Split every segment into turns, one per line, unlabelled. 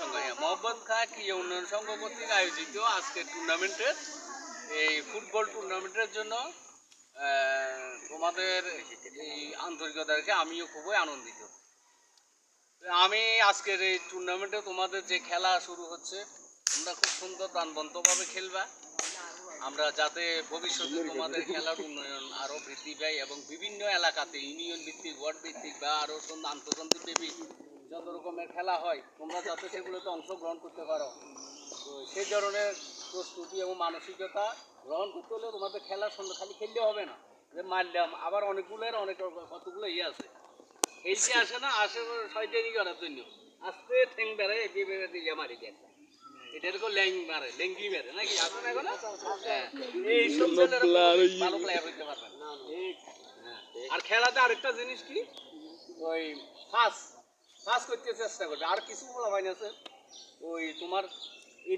সংঘ? হ্যাঁ মোহাম্মদ খাঁ উন্নয়ন সংঘ কর্তৃক আয়োজিত টুর্নামেন্টের এই ফুটবল টুর্নামেন্টের জন্য তোমাদের এই আমিও খুবই আনন্দিত। আমি আজকের এই টুর্নামেন্টে তোমাদের যে খেলা শুরু হচ্ছে, তোমরা খুব সুন্দর প্রাণবন্তভাবে খেলবা। আমরা যাতে ভবিষ্যতে তোমাদের খেলার উন্নয়ন আরও বৃদ্ধি পায় এবং বিভিন্ন এলাকাতে ইউনিয়ন ভিত্তিক, ওয়ার্ড ভিত্তিক বা আরও আন্তর্জাতিক যত রকমের খেলা হয় তোমরা যাতে সেগুলোতে অংশগ্রহণ করতে পারো। তো সেই ধরনের প্রস্তুতি এবং মানসিকতা গ্রহণ করতে হলে তোমাদের খেলার সঙ্গে খালি খেললে হবে না। যে মারলাম আবার অনেকগুলোর অনেক কতগুলো ইয়ে আছে। এই যে আসে না আসে শয়তানি করার জন্য। আস্তে ঠেং বেড়ে এগিয়ে বেড়ে দিয়ে মারি দেয়। এটার কো ল্যাং মারে লেঙ্গি মারে নাকি? আসে এখন? হ্যাঁ। এই সব ভালো প্লেয়ার হইতে পারবে হ্যাঁ। আর খেলাতে আরেকটা জিনিস কি? ওই ফাঁস। ফাঁস করতে চেষ্টা করবে। আর কিছু বলা হয় না আছে ওই তোমার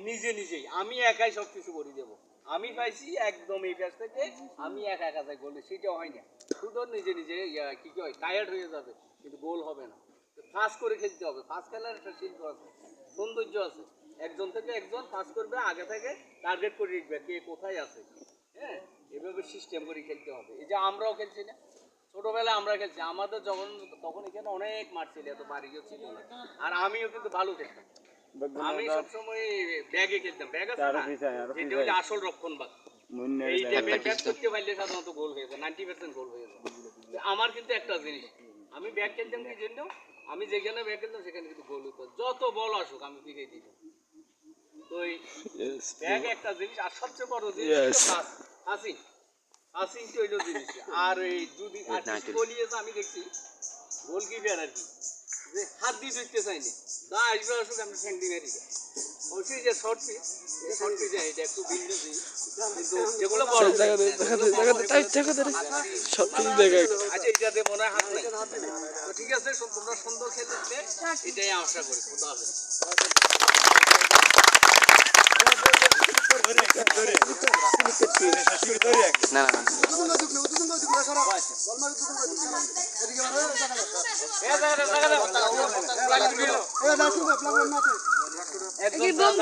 নিজে নিজেই, আমি একাই সব কিছু করে দেবো। আমি পাইছি একদম এই কাছ থেকে, আমি একা একা যাই গোলে সেটাও হয় না। শুধু নিজে নিজে কি কি হয় টায়ার্ড হয়ে যাবে, কিন্তু গোল হবে না। ফাঁস করে খেলতে হবে। ফাঁস খেলার একটা শিল্প আছে, সৌন্দর্য আছে। একজন থেকে একজন ফাঁস করবে, আগে থেকে টার্গেট করে রাখবে, কে কোথায় আছে। হ্যাঁ এভাবে সিস্টেম করে খেলতে হবে। এই যে আমরাও খেলছি না ছোটবেলায় আমরা খেলছি আমাদের যখন তখন এখানে অনেক মাঠ ছিল এত বাড়িও ছিল না। আর আমিও কিন্তু ভালো খেলতাম আমি সবসময় ব্যাগে খেলতাম। ব্যাগ আছে না? যেটা হচ্ছে আসল রক্ষণ বাগ এইটা ব্যাট করতে পারলে সাধারণত গোল হয়ে যায় নাইনটি পার্সেন্ট গোল হয়ে যায়। আমার কিন্তু একটা জিনিস আমি ব্যাগ খেলতাম কি জন্য? আমি যেখানে ব্যাগ খেলতাম সেখানে কিন্তু গোল হতো যত বল আসুক আমি ফিরে দিতাম। তো ব্যাগ একটা জিনিস আর সবচেয়ে বড় জিনিস. হাসি তো হইল জিনিস আর এই যদি বলিয়েছে আমি দেখছি গোলকিপার আর কি যে হাত দিয়ে ধরতে চাইনি না। আসবে আসুক আমি ঠ্যাং দিয়ে মেরি ওই যে শর্ট পিচ শর্ট এটা একটু ভিন্ন জিনিস কিন্তু যেগুলো বড়
দে, দে, দে, দে। দেখা
আচ্ছা এটাতে মনে হয় হাত নাই। তো ঠিক আছে তোমরা সুন্দর খেলতে এটাই আশা করি খোদা হাফেজ
না না
একদম